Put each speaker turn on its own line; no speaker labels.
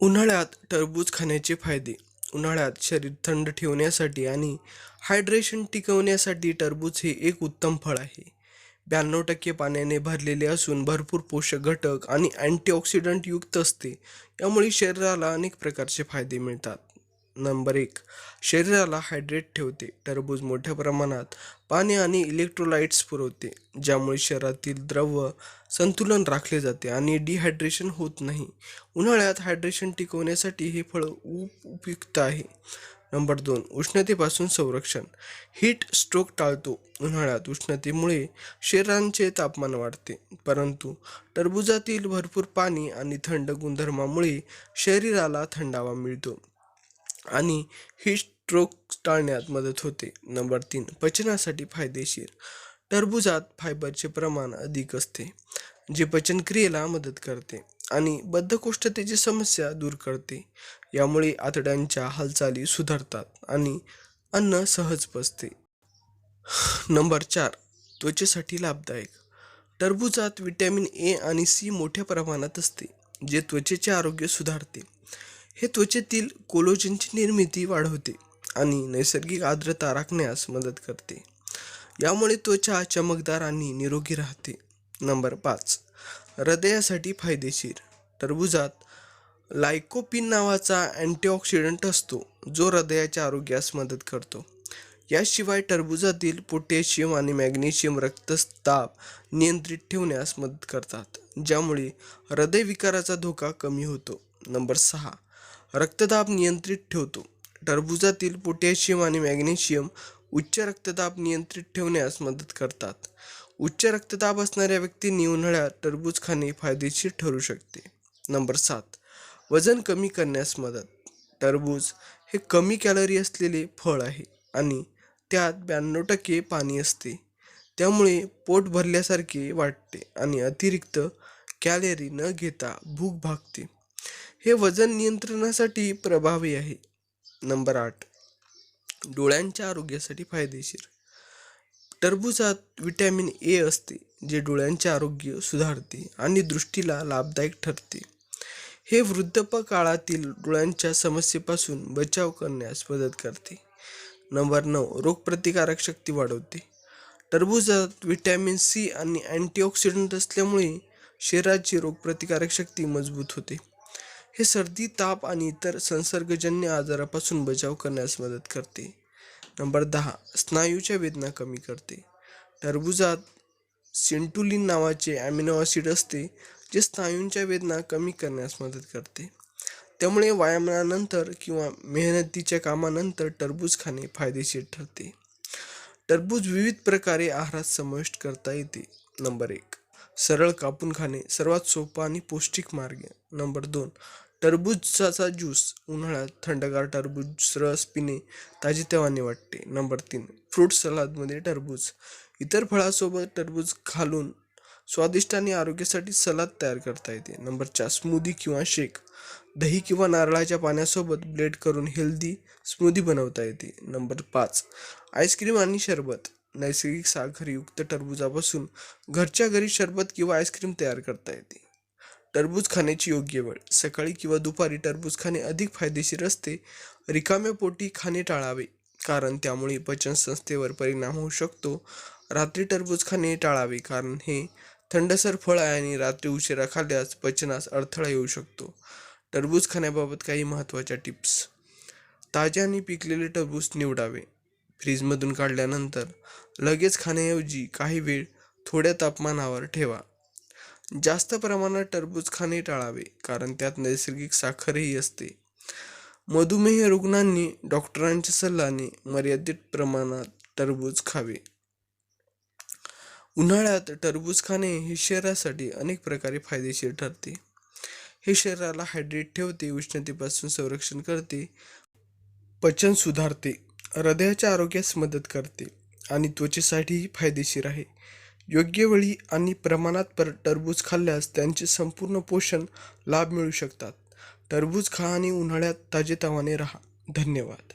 उन्हाळ्यात टरबूज खाण्याचे फायदे. उन्हाळ्यात शरीर थंड ठेवण्यासाठी आणि हायड्रेशन टिकवण्यासाठी टरबूज हे एक उत्तम फळ आहे. ब्याण्णव टक्के पाण्याने भरलेले असून भरपूर पोषक घटक आणि अँटीऑक्सिडंट युक्त असते. यामुळे शरीराला अनेक प्रकारचे फायदे मिळतात. नंबर एक. शरीराला हायड्रेट ठेवते टरबूज मोठ्या प्रमाणात पाणी आणि इलेक्ट्रोलाइट्स पुरवते ज्यामुळे शरीरातील द्रव संतुलन राखले जाते आणि डिहायड्रेशन होत नाही. उन्हाळ्यात हायड्रेशन टिकवण्यासाठी हे फळ उप उपयुक्त आहे. नंबर दोन. उष्णतेपासून संरक्षण. हीट स्ट्रोक टाळतो. उन्हाळ्यात उष्णतेमुळे शरीरांचे तापमान वाढते परंतु टरबूजातील भरपूर पाणी आणि थंड गुणधर्मामुळे शरीराला थंडावा मिळतो. आणि ही स्ट्रोक टाळण्यात मदत होते. नंबर तीन पचनासाठी फायदेशीर. टरबूजात फायबरचे प्रमाण अधिक असते जे पचनक्रियेला मदत करते आणि बद्धकोष्ठतेची समस्या दूर करते. यामुळे आतड्यांच्या हालचाली सुधारतात आणि अन्न सहज पचते. नंबर चार त्वचेसाठी लाभदायक. टरबूजात विटॅमिन ए आणि सी मोठ्या प्रमाणात असते जे त्वचेचे आरोग्य सुधारते. हे त्वचेतील कोलोजनची निर्मिती वाढवते आणि नैसर्गिक आर्द्रता राखण्यास मदत करते. यामुळे त्वचा चमकदार आणि निरोगी राहते. नंबर पाच हृदयासाठी फायदेशीर. टरबूजात लायकोपिन नावाचा अँटीऑक्सिडंट असतो जो हृदयाच्या आरोग्यास मदत करतो. याशिवाय टरबूजातील पोटॅशियम आणि मॅग्नेशियम रक्तस्ताप नियंत्रित ठेवण्यास मदत करतात ज्यामुळे हृदयविकाराचा धोका कमी होतो. नंबर सहा रक्तदाब नियंत्रित ठेवतो. टरबूजातील पोटॅशियम आणि मॅग्नेशियम उच्च रक्तदाब नियंत्रित ठेवण्यास मदत करतात. उच्च रक्तदाब असणाऱ्या व्यक्तींनी उन्हाळ्यात टरबूज खाणे फायदेशीर ठरू शकते. नंबर सात वजन कमी करण्यास मदत. टरबूज हे कमी कॅलरी असलेले फळ आहे आणि त्यात ब्याण्णव टक्के पाणी असते. त्यामुळे पोट भरल्यासारखे वाटते आणि अतिरिक्त कॅलरी न घेता भूक भागते. हे वजन नियंत्रणासाठी प्रभावी आहे. नंबर आठ. डोळ्यांच्या आरोग्यासाठी फायदेशीर. टरबूजात विटॅमिन ए असते जे डोळ्यांचे आरोग्य सुधारते आणि दृष्टीला लाभदायक ठरते. हे वृद्धपकाळातील डोळ्यांच्या समस्येपासून बचाव करण्यास मदत करते. नंबर नऊ. रोगप्रतिकारक शक्ती वाढवते. टरबूजात विटॅमिन सी आणि अँटीऑक्सिडंट असल्यामुळे शरीराची रोगप्रतिकारक शक्ती मजबूत होते. हे सर्दी ताप आणि इतर संसर्गजन्य आजारापासून बचाव करण्यास मदत करते. नंबर दहा स्नायूच्या वेदना कमी करते. टरबूजात सिंटुलिन नावाचे ॲमिनो ॲसिड असते जे स्नायूंच्या वेदना कमी करण्यास मदत करते. त्यामुळे व्यायामानंतर किंवा मेहनतीच्या कामानंतर टरबूज खाणे फायदेशीर ठरते. टरबूज विविध प्रकारे आहारात समाविष्ट करता येते. नंबर एक सरळ कापून खाणे सर्वात सोपा आणि पौष्टिक मार्ग. नंबर दोन टरबूजाचा ज्यूस उन्हाळ्यात थंडगार टरबूज रस पिणे ताजेतवाने वाटते. नंबर तीन फ्रूट सलादमध्ये टरबूज. इतर फळासोबत टरबूज घालून स्वादिष्ट आणि आरोग्यासाठी सलाद तयार करता येते. नंबर चार स्मूदी किंवा शेक. दही किंवा नारळाच्या पाण्यासोबत ब्लेड करून हेल्दी स्मूदी बनवता येते. नंबर पाच आईस्क्रीम आणि शरबत. नैसर्गिक साखरयुक्त टरबूजापासून घरच्या घरी शरबत किंवा आईस्क्रीम तयार करता येते. टरबूज खाण्याची योग्य वेळ. सकाळी किंवा दुपारी टरबूज खाणे अधिक फायदेशीर असते. रिकाम्या पोटी खाणे टाळावे कारण त्यामुळे पचनसंस्थेवर परिणाम होऊ शकतो. रात्री टरबूज खाणे टाळावे कारण हे थंडसर फळ आहे आणि रात्री उशिरा खाल्ल्यास पचनास अडथळा येऊ शकतो. टरबूज खाण्याबाबत काही महत्त्वाच्या टिप्स. ताजे आणि पिकलेले टरबूज निवडावे. फ्रीजमधून काढल्यानंतर लगेच खाण्याऐवजी काही वेळ थोड्या तापमानावर ठेवा. जास्त प्रमाणात टरबूज खाणे टाळावे कारण त्यात नैसर्गिक साखरही असते. मधुमेह रुग्णांनी डॉक्टरांच्या सल्ल्याने मर्यादित प्रमाणात टरबूज खावे. उन्हाळ्यात टरबूज खाणे हे शरीरासाठी अनेक प्रकारे फायदेशीर ठरते. हे शरीराला हायड्रेट ठेवते उष्णतेपासून संरक्षण करते पचन सुधारते हृदयाच्या आरोग्यास मदत करते आणि त्वचेसाठीही फायदेशीर आहे. योग्य वेळी आणि प्रमाणात पर टरबूज खाल्ल्यास त्यांचे संपूर्ण पोषण लाभ मिळू शकतात. टरबूज खा आणि उन्हाळ्यात ताजेतवाने राहा. धन्यवाद.